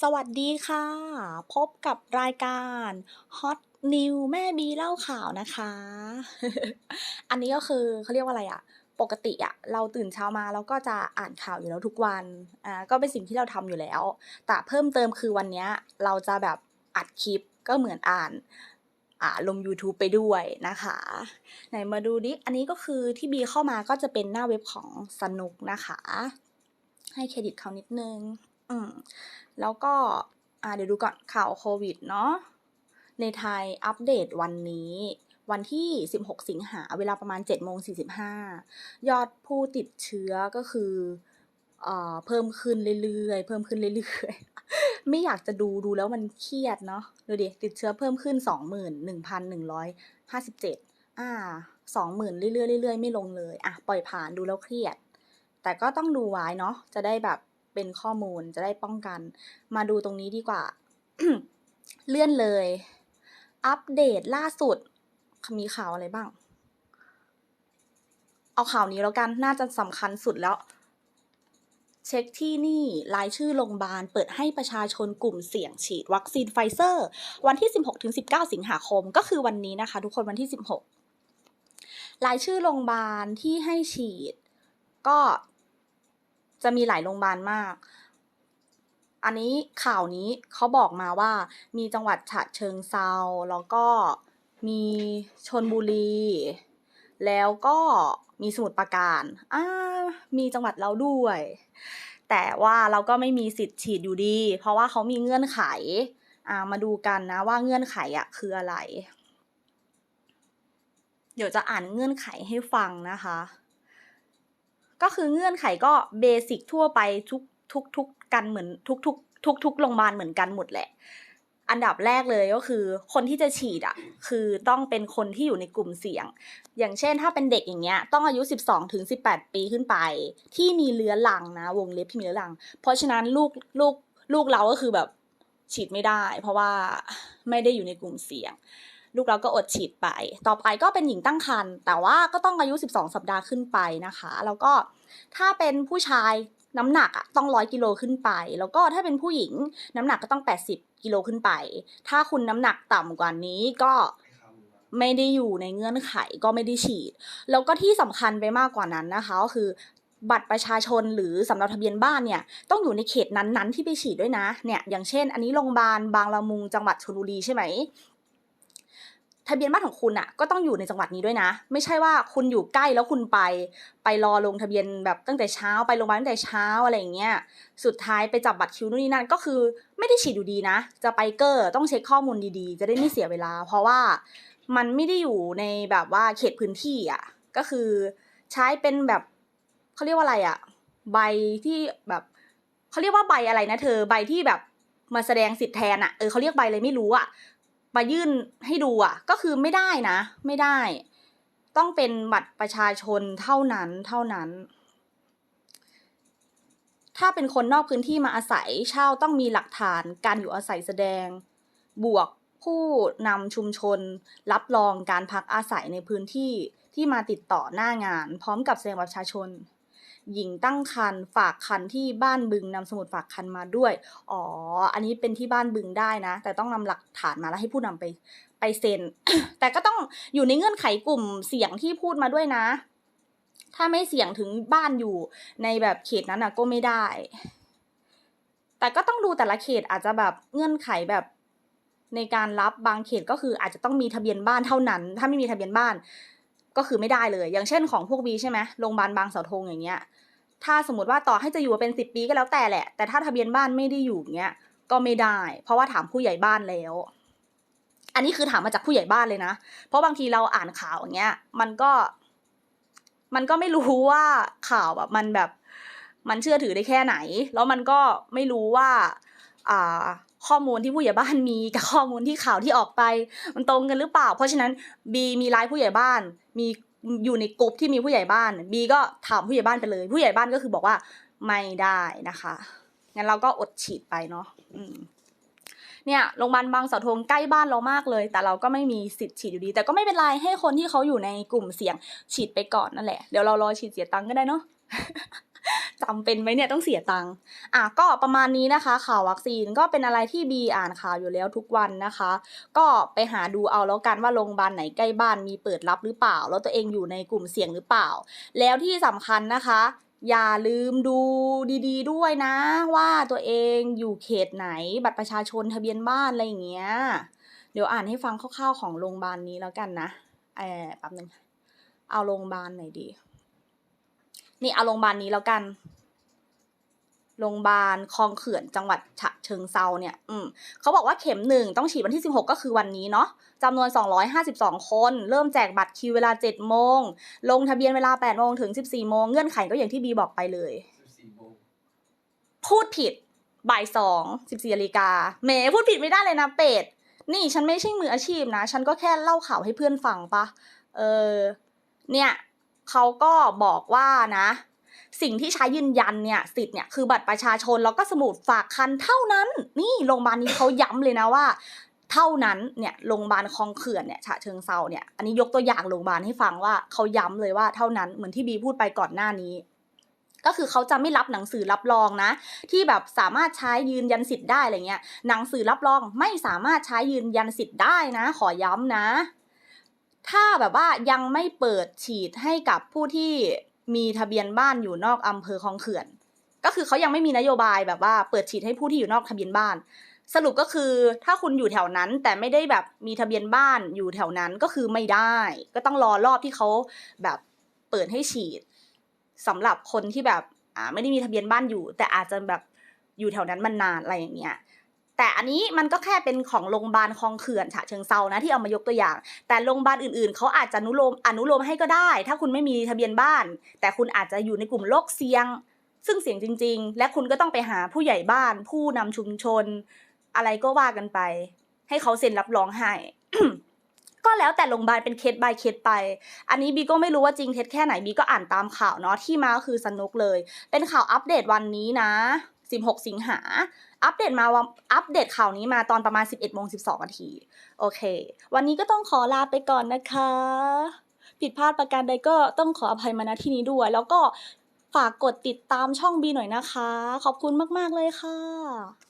สวัสดีค่ะ พบกับรายการ Hot New แม่บีเล่าข่าวนะคะ อันนี้ก็คือเขาเรียกว่าอะไรอะปกติอะเราตื่นเช้ามาเราก็จะอ่านข่าวอยู่แล้วทุกวันอ่าก็เป็นสิ่งที่เราทำอยู่แล้ว แต่เพิ่มเติมคือวันเนี้ยเราจะแบบอัดคลิปก็เหมือนอ่านอ่าลง YouTube ไปด้วยนะคะ ไหนมาดูดิอันนี้ก็คือที่บีเข้ามาก็จะเป็นหน้าเว็บของสนุกนะคะ ให้เครดิตเขานิดนึง อืมแล้วก็อ่าเดี๋ยวดูก่อนข่าวโควิดเนาะในไทยอัปเดตวันนี้ วันที่ 16 สิงหาเวลาประมาณ7โมง45 ยอดผู้ติดเชื้อก็คือเอ่อเพิ่มขึ้นเรื่อยๆ เพิ่มขึ้นเรื่อยๆ ไม่อยากจะดูดูแล้วมันเครียดเนาะดูดิติดเชื้อเพิ่มขึ้น 21,157อ่า20,000เรื่อยๆเรื่อยๆ ไม่ลงเลย อะ ปล่อยผ่านดูแล้วเครียด แต่ก็ต้องดูไว้เนาะจะได้แบบ เป็นข้อมูลจะได้ป้องกัน มาดูตรงนี้ดีกว่า เลื่อนเลย อัปเดตล่าสุด มีข่าวอะไรบ้าง เอาข่าวนี้แล้วกัน น่าจะสำคัญสุดแล้ว เช็คที่นี่รายชื่อโรงพยาบาล เปิดให้ประชาชนกลุ่มเสี่ยงฉีด วัคซีนไฟเซอร์ วันที่ 16-19 สิงหาคม ก็คือวันนี้นะคะ ทุกคนวันที่ 16รายชื่อโรงพยาบาลที่ให้ฉีด ก็ จะมีหลายโรงพยาบาลมาก อันนี้ข่าวนี้เขาบอกมาว่ามีจังหวัดฉะเชิงเซาแล้วก็มีชนบุรี แล้วก็มีสมุทรปราการอ่ามีจังหวัดเราด้วย แต่ว่าเราก็ไม่มีสิทธิ์ฉีดอยู่ดี เพราะว่าเขามีเงื่อนไขอ่ามาดูกันนะว่าเงื่อนไขอะคืออะไร เดี๋ยวจะอ่านเงื่อนไขให้ฟังนะคะ ก็คือเงื่อนไขก็เบสิกทั่วไปทุกทุกทุกกันเหมือนทุกทุกทุกทุกโรงพยาบาลเหมือนกันหมดแหละ อันดับแรกเลยก็คือ คนที่จะฉีดอะ คือต้องเป็นคนที่อยู่ในกลุ่มเสี่ยง อย่างเช่นถ้าเป็นเด็กอย่างเงี้ย ต้องอายุ 12ถึง18 ปีขึ้นไป ที่มีเรื้อรังนะ วงเล็บที่มีเรื้อรัง เพราะฉะนั้นลูกลูกลูกเราก็คือแบบฉีดไม่ได้ เพราะว่าไม่ได้อยู่ในกลุ่มเสี่ยง ลูกเราก็อดฉีดไป ต่อไปก็เป็นหญิงตั้งครรภ์แต่ว่าก็ต้องอายุ 12 สัปดาห์ขึ้นไปนะคะ แล้วก็ถ้าเป็นผู้ชายน้ำหนักอะต้องร้อยกิโลขึ้นไป แล้วก็ถ้าเป็นผู้หญิงน้ำหนักก็ต้อง 80 กิโลขึ้นไป ถ้าคุณน้ำหนักต่ำกว่านี้ก็ไม่ได้อยู่ในเงื่อนไขก็ไม่ได้ฉีด แล้วก็ที่สำคัญไปมากกว่านั้นนะคะก็คือบัตรประชาชนหรือสำเนาทะเบียนบ้านเนี่ยต้องอยู่ในเขตนั้นๆที่ไปฉีดด้วยนะเนี่ยอย่างเช่น อันนี้โรงพยาบาลบางละมุงจังหวัดชลบุรีใช่ไหม ทะเบียนบ้านของคุณอะก็ต้องอยู่ในจังหวัดนี้ด้วยนะ ไม่ใช่ว่าคุณอยู่ใกล้แล้วคุณไป ไปรอลงทะเบียนแบบตั้งแต่เช้าไปโรงพยาบาลตั้งแต่เช้าอะไรอย่างเงี้ยสุดท้ายไปจับบัตรคิวนู่นนี่นั่นก็คือไม่ได้ฉีดอยู่ดีนะ จะไปเกอร์ต้องเช็คข้อมูลดีๆ จะได้ไม่เสียเวลา เพราะว่ามันไม่ได้อยู่ในแบบว่าเขตพื้นที่อะก็คือใช้เป็นแบบเขาเรียกว่าอะไรอะใบที่แบบเขาเรียกว่าใบอะไรนะเธอใบที่แบบมาแสดงสิทธิ์แทนอะเออเขาเรียกใบอะไรไม่รู้อะ มายื่นให้ดูอะ ก็คือไม่ได้นะ ไม่ได้ ต้องเป็นบัตรประชาชนเท่านั้นเท่านั้น ถ้าเป็นคนนอกพื้นที่มาอาศัยเช่าต้องมีหลักฐานการอยู่อาศัยแสดง บวกผู้นำชุมชน รับรองการพักอาศัยในพื้นที่ที่มาติดต่อหน้างาน พร้อมกับแสดงบัตรประชาชน หญิงตั้งครรภ์ฝากครรภ์ที่บ้านบึงนำสมุดฝากครรภ์มาด้วย อ๋อ อันนี้เป็นที่บ้านบึงได้นะ แต่ต้องนำหลักฐานมาแล้วให้ผู้นำไปไปเซ็น แต่ก็ต้องอยู่ในเงื่อนไขกลุ่มเสียงที่พูดมาด้วยนะ ถ้าไม่เสี่ยงถึงบ้านอยู่ในแบบเขตนั้นอะก็ไม่ได้ แต่ก็ต้องดูแต่ละเขตอาจจะแบบเงื่อนไขแบบในการรับบางเขตก็คืออาจจะต้องมีทะเบียนบ้านเท่านั้น ถ้าไม่มีทะเบียนบ้าน ก็คือไม่ได้เลย อย่างเช่นของพวกบีใช่ไหมโรงพยาบาลบางเสาธงอย่างเงี้ย ถ้าสมมติว่าต่อให้จะอยู่เป็นสิบปีก็แล้วแต่แหละ แต่ถ้าทะเบียนบ้านไม่ได้อยู่เงี้ยก็ไม่ได้ เพราะว่าถามผู้ใหญ่บ้านแล้ว อันนี้คือถามมาจากผู้ใหญ่บ้านเลยนะ เพราะบางทีเราอ่านข่าวอย่างเงี้ย มันก็ มันก็ไม่รู้ว่าข่าวแบบมันแบบ มันเชื่อถือได้แค่ไหน แล้วมันก็ไม่รู้ว่า อ่า ข้อมูลที่ผู้ใหญ่บ้านมีกับข้อมูลที่ข่าวที่ออกไป มันตรงกันหรือเปล่า เพราะฉะนั้นบีมีไลน์ผู้ใหญ่บ้าน มีอยู่ในกลุ่มที่มีผู้ใหญ่บ้านบีก็ถามผู้ใหญ่บ้านไปเลย ผู้ใหญ่บ้านก็คือบอกว่าไม่ได้นะคะงั้นเราก็อดฉีดไปเนาะเนี่ยโรงพยาบาลบางเสาธงใกล้บ้านเรามากเลย แต่เราก็ไม่มีสิทธิ์ฉีดอยู่ดี แต่ก็ไม่เป็นไรให้คนที่เขาอยู่ในกลุ่มเสี่ยงฉีดไปก่อนนั่นแหละ เดี๋ยวเรารอฉีดเสียตังค์ก็ได้เนาะ จำเป็นไหมเนี่ยต้องเสียตังค์อะก็ประมาณนี้นะคะ ข่าววัคซีนก็เป็นอะไรที่บีอ่านข่าวอยู่แล้วทุกวันนะคะ ก็ไปหาดูเอาแล้วกันว่าโรงพยาบาลไหนใกล้บ้านมีเปิดรับหรือเปล่า แล้วตัวเองอยู่ในกลุ่มเสี่ยงหรือเปล่า แล้วที่สำคัญนะคะอย่าลืมดูดีๆ ด้วยนะ ว่าตัวเองอยู่เขตไหนบัตรประชาชนทะเบียนบ้านอะไรอย่างเงี้ย เดี๋ยวอ่านให้ฟังคร่าวๆของโรงพยาบาลนี้แล้วกันนะเออแป๊บนึงเอาโรงพยาบาลไหนดี นี่เอาโรงพยาบาลนี้แล้วกัน โรงพยาบาลคลองเขื่อนจังหวัดฉะเชิงเซาเนี่ย อืมเขาบอกว่าเข็มหนึ่งต้องฉีดวันที่ 16 ก็คือวันนี้เนาะจำนวน 252 คน เริ่มแจกบัตรคิวเวลา 7 โมง ลงทะเบียนเวลา 8 โมงถึง 14 โมง เงื่อนไขก็อย่างที่บีบอกไปเลย14โมงพูดผิด บ่ายสองสิบสี่นาฬิกาแหมพูดผิดไม่ได้เลยนะเป็ด นี่ฉันไม่ใช่มืออาชีพนะ ฉันก็แค่เล่าข่าวให้เพื่อนฟังปะ เออ เนี่ยเขาก็บอกว่านะ สิ่งที่ใช้ยืนยันเนี่ยสิทธิ์เนี่ยคือบัตรประชาชนแล้วก็สมุดฝากคันเท่านั้น นี่โรงพยาบาลนี้เขาย้ำเลยนะว่า เท่านั้นเนี่ยโรงพยาบาลคลองเขื่อนเนี่ยฉะเชิงเซาเนี่ยอันนี้ยกตัวอย่างโรงพยาบาลให้ฟังว่าเขาย้ำเลยว่าเท่านั้นเหมือนที่บีพูดไปก่อนหน้านี้ก็คือเขาจะไม่รับหนังสือรับรองนะ ที่แบบสามารถใช้ยืนยันสิทธิ์ได้อะไรเงี้ยหนังสือรับรองไม่สามารถใช้ยืนยันสิทธิ์ได้นะ ขอย้ำนะ ถ้าแบบว่ายังไม่เปิดฉีดให้กับผู้ที่ มีทะเบียนบ้านอยู่นอกอำเภอคลองเขื่อน ก็คือเขายังไม่มีนโยบายแบบว่าเปิดฉีดให้ผู้ที่อยู่นอกทะเบียนบ้าน สรุปก็คือถ้าคุณอยู่แถวนั้นแต่ไม่ได้แบบมีทะเบียนบ้านอยู่แถวนั้นก็คือไม่ได้ ก็ต้องรอรอบที่เขาแบบเปิดให้ฉีดสำหรับคนที่แบบอ่าไม่ได้มีทะเบียนบ้านอยู่ แต่อาจจะแบบอยู่แถวนั้นมันนานอะไรอย่างเงี้ย แต่อันนี้มันก็แค่เป็นของโรงพยาบาลคลองเขื่อนฉะเชิงเซานะที่เอามายกตัวอย่าง แต่โรงพยาบาลอื่นๆเขาอาจจะอนุโลมอนุโลมให้ก็ได้ ถ้าคุณไม่มีทะเบียนบ้าน แต่คุณอาจจะอยู่ในกลุ่มโรคเสี่ยง ซึ่งเสี่ยงจริง ๆ และคุณก็ต้องไปหาผู้ใหญ่บ้าน ผู้นำชุมชน อะไรก็ว่ากันไป ให้เขาเซ็นรับรองให้ก็แล้วแต่โรงพยาบาลเป็นเคส by เคสไป อันนี้บีก็ไม่รู้ว่าจริงเท็จแค่ไหนบีก็อ่านตามข่าวเนาะที่มาก็คือสนุกเลย เป็นข่าวอัปเดตวันนี้นะ 16 สิงหา อัปเดตมาว่าอัปเดตข่าวนี้มาตอนประมาณ 11โมง12นาที โอเค วันนี้ก็ต้องขอลาไปก่อนนะคะ ผิดพลาดประการใดก็ต้องขออภัยมาณที่นี้ด้วย แล้วก็ฝากกดติดตามช่องบีหน่อยนะคะ ขอบคุณมาก ๆ เลยค่ะ